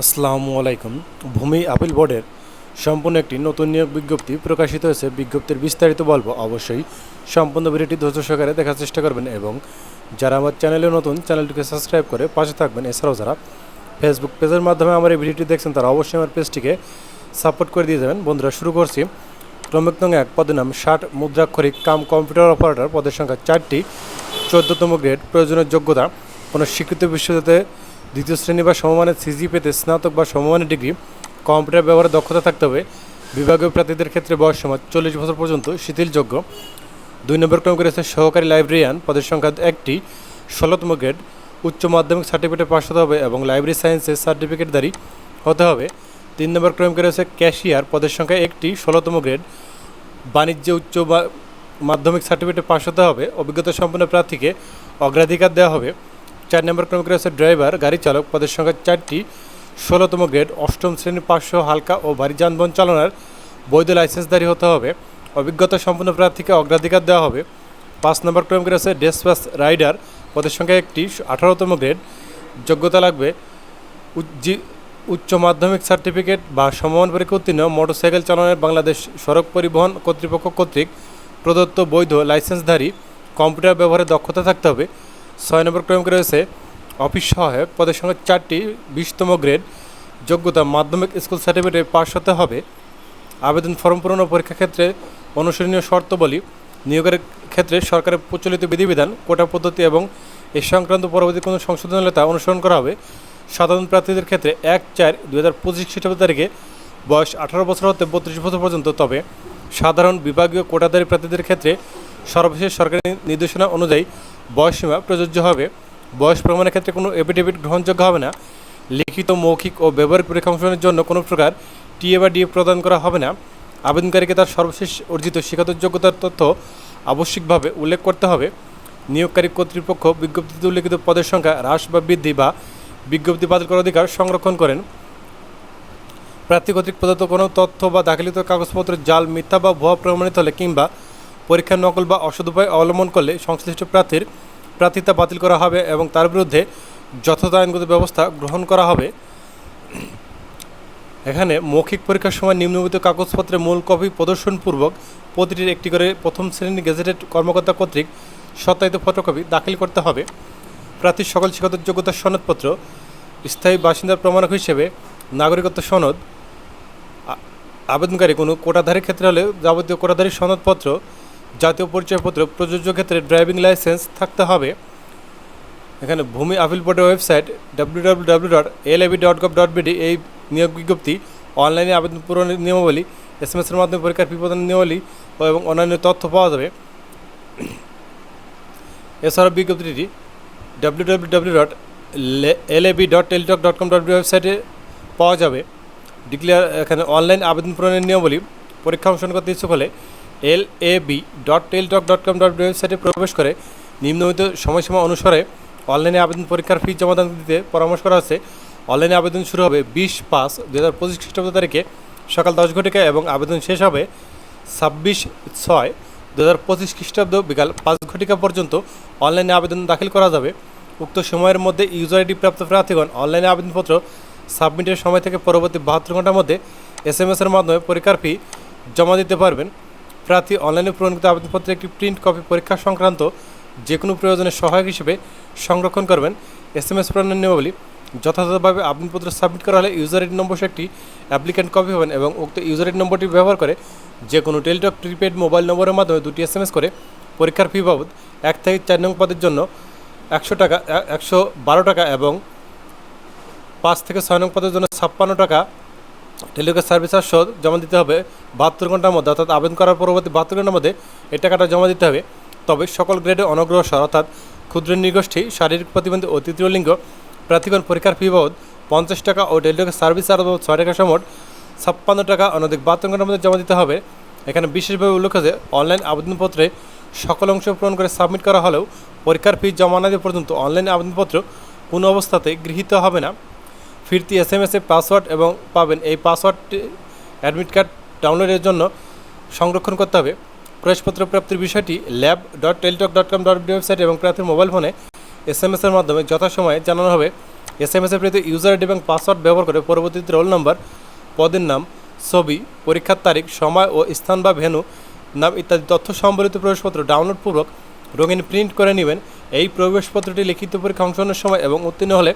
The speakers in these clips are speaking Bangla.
আসসালামু আলাইকুম। ভূমি আপিল বোর্ডের সম্পূর্ণ একটি নতুন নিয়োগ বিজ্ঞপ্তি প্রকাশিত হয়েছে। বিজ্ঞপ্তির বিস্তারিত বলব, অবশ্যই সম্পূর্ণ ভিডিওটি ধৈর্য সহকারে দেখার চেষ্টা করবেন এবং যারা আমার চ্যানেলে নতুন, চ্যানেলটিকে সাবস্ক্রাইব করে পাশে থাকবেন। এছাড়াও যারা ফেসবুক পেজের মাধ্যমে আমার এই ভিডিওটি দেখছেন, তারা অবশ্যই আমার পেজটিকে সাপোর্ট করে দিয়ে যাবেন। বন্ধুরা, শুরু করছি। ক্রমিক নং এক, পদের নাম ষাট মুদ্রাক্ষরিক কাম কম্পিউটার অপারেটর। পদের সংখ্যা চারটি। চোদ্দতম গ্রেড, প্রয়োজনীয় যোগ্যতা। কোনো স্বীকৃত বিশ্ববিদ্যালয়ে দ্বিতীয় শ্রেণি বা সমমানের সিজি পেতে স্নাতক বা সমমানের ডিগ্রি, কম্পিউটার ব্যবহারে দক্ষতা থাকতে হবে। বিভাগীয় প্রার্থীদের ক্ষেত্রে বয়স সমাজ চল্লিশ বছর পর্যন্ত, শিথিলযোগ্য। দুই নম্বর ক্রম করেছে সহকারী লাইব্রেরিয়ান। পদের সংখ্যা একটি, ষোলোতম গ্রেড। উচ্চ মাধ্যমিক সার্টিফিকেটে পাশ হতে হবে এবং লাইব্রেরি সায়েন্সের সার্টিফিকেটধারী হতে হবে। তিন নম্বর ক্রম করেছে ক্যাশিয়ার। পদের সংখ্যা একটি, ষোলোতম গ্রেড। বাণিজ্য, উচ্চ মাধ্যমিক সার্টিফিকেটে পাশ হতে হবে। অভিজ্ঞতা সম্পন্ন প্রার্থীকে অগ্রাধিকার দেওয়া হবে। চার নম্বর ক্রমিক রয়েছে ড্রাইভার, গাড়ি চালক। পদের সংখ্যা চারটি। ষোলোতম গ্রেড, অষ্টম শ্রেণির পাঁচশো হালকা ও ভারী যানবাহন চালনার বৈধ লাইসেন্সধারী হতে হবে। অভিজ্ঞতা সম্পন্ন প্রার্থীকে অগ্রাধিকার দেওয়া হবে। পাঁচ নম্বর ক্রমিক রয়েছে ডেসপাস রাইডার। পদের সংখ্যা একটি। আঠারোতম গ্রেড, যোগ্যতা লাগবে উচ্চ মাধ্যমিক সার্টিফিকেট বা সমমান পরীক্ষা উত্তীর্ণ, মোটরসাইকেল চালানোর বাংলাদেশ সড়ক পরিবহন কর্তৃপক্ষ কর্তৃক প্রদত্ত বৈধ লাইসেন্সধারী কম্পিউটার ব্যবহারে দক্ষতা থাকতে হবে। ছয় নম্বর ক্রমিক রয়েছে, অফিস সহায়ক পদের সঙ্গে চারটি বিশতম গ্রেড, যোগ্যতা মাধ্যমিক স্কুল সার্টিফিকেটে পাশ হতে হবে। আবেদন ফর্ম পূরণ ও পরীক্ষা ক্ষেত্রে অনুসরণীয় শর্তাবলী নিয়োগের ক্ষেত্রে সরকারের প্রচলিত বিধিবিধান, কোটা পদ্ধতি এবং এ সংক্রান্ত পরবর্তী কোনো সংশোধন হলে তা অনুসরণ করা হবে। সাধারণ প্রার্থীদের ক্ষেত্রে এক চার দু হাজার পঁচিশ খ্রিস্টাব্দ তারিখে বয়স আঠারো বছর হতে বত্রিশ বছর পর্যন্ত, তবে সাধারণ বিভাগীয় কোটাধারী প্রার্থীদের ক্ষেত্রে সর্বশেষ সরকারি নির্দেশনা অনুযায়ী বয়সসীমা প্রযোজ্য হবে। বয়স প্রমাণের ক্ষেত্রে কোনো এফিডেভিট গ্রহণযোগ্য হবে না। লিখিত, মৌখিক ও ব্যবহারিক পরীক্ষা অংশগ্রহণের জন্য কোনো প্রকার টিএ বা ডিএ প্রদান করা হবে না। আবেদনকারীকে তার সর্বশেষ অর্জিত শিক্ষাগত যোগ্যতার তথ্য আবশ্যিকভাবে উল্লেখ করতে হবে। নিয়োগকারী কর্তৃপক্ষ বিজ্ঞপ্তিতে উল্লেখিত পদের সংখ্যা হ্রাস বা বৃদ্ধি বা বিজ্ঞপ্তি বাতিল করার অধিকার সংরক্ষণ করেন। প্রার্থী কর্তৃক প্রদত্ত কোনো তথ্য বা দাখিলিত কাগজপত্র জাল, মিথ্যা বা ভুয়া প্রমাণিত হলে কিংবা পরীক্ষার নকল বা অসৎ উপায় অবলম্বন করলে সংশ্লিষ্ট প্রার্থীর প্রার্থিতা বাতিল করা হবে এবং তার বিরুদ্ধে যথাযথ আইনগত ব্যবস্থা গ্রহণ করা হবে। এখানে মৌখিক পরীক্ষার সময় নিম্নলিখিত কাগজপত্রের মূল কপি প্রদর্শনপূর্বক প্রতিটির একটি করে প্রথম শ্রেণির গেজেটেড কর্মকর্তা কর্তৃক সত্যায়িত ফটোকপি দাখিল করতে হবে। প্রার্থীর সকল শিক্ষাগত যোগ্যতার সনদপত্র, স্থায়ী বাসিন্দার প্রমাণক হিসেবে নাগরিকত্ব সনদ আবেদনকারী কোনো কোটাধারীর ক্ষেত্রে হলে যাবতীয় কোটাধারী সনদপত্র জাতীয় পরিচয়পত্র প্রযোজ্য ক্ষেত্রে ড্রাইভিং লাইসেন্স থাকতে হবে। এখানে ভূমি আপিল বোর্ডের website W W W dot L dot gov dot B D এই নিয়োগ বিজ্ঞপ্তি, অনলাইনে আবেদন পূরণের নিয়মাবলী এস এম এসের মাধ্যমে পরীক্ষার ফি প্রদানের নিয়মাবলী এবং অন্যান্য তথ্য পাওয়া যাবে। এছাড়াও বিজ্ঞপ্তিটি W W W dot L A B dot Teletalk dot com dot ওয়েবসাইটে পাওয়া যাবে। ডিক্লেয়ার এখানে অনলাইন আবেদন পূরণের নিয়মাবলী, পরীক্ষা অংশগ্রহণ করতে ইচ্ছুক হলে L A B dot Teletalk dot com dot ওয়েবসাইটে প্রবেশ করে নিম্নলিখিত সময়সীমা অনুসারে অনলাইনে আবেদন পরীক্ষার ফি জমাদান দিতে পরামর্শ করা হচ্ছে। অনলাইনে আবেদন শুরু হবে বিশ পাঁচ দু হাজার পঁচিশ খ্রিস্টাব্দ তারিখে। সকাল দশ ঘটিকা এবং আবেদন শেষ হবে ছাব্বিশ ছয় দু হাজার পঁচিশ খ্রিস্টাব্দ বিকাল পাঁচ ঘটিকা পর্যন্ত অনলাইনে আবেদন দাখিল করা যাবে। উক্ত সময়ের মধ্যে ইউজার আইডি প্রাপ্ত প্রার্থীগণ অনলাইনে আবেদনপত্র সাবমিটের সময় থেকে পরবর্তী বাহাত্তর ঘণ্টার মধ্যে এস এম এসের মাধ্যমে পরীক্ষার ফি জমা দিতে পারবেন। প্রার্থী অনলাইনে পূরণকৃত আবেদনপত্রের একটি প্রিন্ট কপি পরীক্ষা সংক্রান্ত যে কোনো প্রয়োজনে সহায়ক হিসেবে সংরক্ষণ করবেন। এস এম এস প্রেরণের নিয়মাবলী, যথাযথভাবে আবেদনপত্র সাবমিট করা হলে ইউজার আইডি নম্বর একটি অ্যাপ্লিক্যান্ট কপি হবেন এবং উক্ত ইউজার আইডি নম্বরটি ব্যবহার করে যে কোনো টেলিটক প্রিপেড মোবাইল নম্বরের মাধ্যমে দুটি এস এম এস করে পরীক্ষার ফি বাবদ এক থেকে চার নং পদের জন্য একশো টাকা একশো বারো টাকা এবং পাঁচ থেকে ছয় নং পদের জন্য ছাপ্পান্ন টাকা টেলিটকের সার্ভিস আর শোধ জমা দিতে হবে বাহাত্তর ঘণ্টার মধ্যে, অর্থাৎ আবেদন করার পরবর্তী বাহাত্তর ঘণ্টার মধ্যে এই টাকাটা জমা দিতে হবে। তবে সকল গ্রেডে অনগ্রসর অর্থাৎ ক্ষুদ্র নৃগোষ্ঠী, শারীরিক প্রতিবন্ধী ও তৃতীয় লিঙ্গ, প্রার্থীগণ পরীক্ষার ফি বাবদ পঞ্চাশ টাকা ও টেলিটকের সার্ভিস আর বাবদ ছয় টাকা সমট ছাপ্পান্ন টাকা অনধিক বাহাত্তর ঘণ্টার মধ্যে জমা দিতে হবে। এখানে বিশেষভাবে উল্লেখ আছে অনলাইন আবেদনপত্রে সকল অংশ পূরণ করে সাবমিট করা হলেও পরীক্ষার ফি জমা না দেওয়া পর্যন্ত অনলাইন আবেদনপত্র কোনো অবস্থাতে গৃহীত হবে না। ফিরতি এস এম এসে পাসওয়ার্ড এবং পাবেন। এই পাসওয়ার্ডটি অ্যাডমিট কার্ড ডাউনলোডের জন্য সংরক্ষণ করতে হবে। প্রবেশপত্র প্রাপ্তির বিষয়টি lab dot Teletalk dot com dot website এবং প্রার্থীর মোবাইল ফোনে এস এম এসের মাধ্যমে যথাসময়ে জানানো হবে। এস এম এস এর প্রতি ইউজার আইডি এবং পাসওয়ার্ড ব্যবহার করে পরবর্তীতে রোল নাম্বার পদের নাম, ছবি, পরীক্ষার তারিখ, সময় ও স্থান বা ভেন্যু নাম ইত্যাদি তথ্য সম্বলিত প্রবেশপত্র ডাউনলোডপূর্বক রঙিন প্রিন্ট করে নেবেন। এই প্রবেশপত্রটি লিখিত পরীক্ষা অংশগ্রহণের সময় এবং উত্তীর্ণ হলে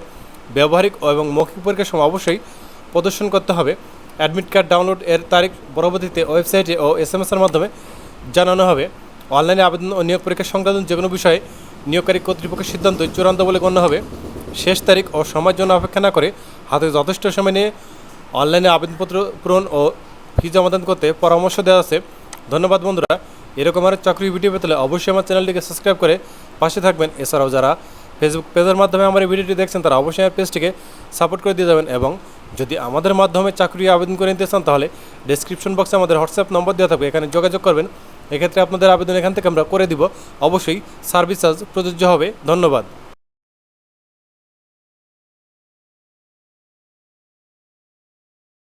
ব্যবহারিক এবং মৌখিক পরীক্ষার সময় অবশ্যই প্রদর্শন করতে হবে। অ্যাডমিট কার্ড ডাউনলোড এর তারিখ পরবর্তীতে ওয়েবসাইটে ও এস এম এর মাধ্যমে জানানো হবে। অনলাইনে আবেদন ও নিয়োগ পরীক্ষা সংক্রান্ত যে কোনো বিষয়ে নিয়োগকারী কর্তৃপক্ষের সিদ্ধান্ত চূড়ান্ত বলে গণ্য হবে। শেষ তারিখ ও সময়ের জন্য অপেক্ষা না করে হাতে যথেষ্ট সময় নিয়ে অনলাইনে আবেদনপত্র পূরণ ও ফি জমাদান করতে পরামর্শ দেওয়া আছে। ধন্যবাদ বন্ধুরা। এরকম আরও চাকরি ভিডিও পেতে অবশ্যই আমার চ্যানেলটিকে সাবস্ক্রাইব করে পাশে থাকবেন। এছাড়াও যারা ফেসবুক পেজের মাধ্যমে আমার এই ভিডিওটি দেখছেন, তারা অবশ্যই আমার পেজটিকে সাপোর্ট করে দিয়ে যাবেন এবং যদি আমাদের মাধ্যমে চাকরি আবেদন করে নিতে চান, তাহলে ডিসক্রিপশন বক্সে আমাদের হোয়াটসঅ্যাপ নম্বর দেওয়া থাকবে, এখানে যোগাযোগ করবেন। এক্ষেত্রে আপনাদের আবেদন এখান থেকে আমরা করে দিব। অবশ্যই সার্ভিস চার্জ প্রযোজ্য হবে। ধন্যবাদ।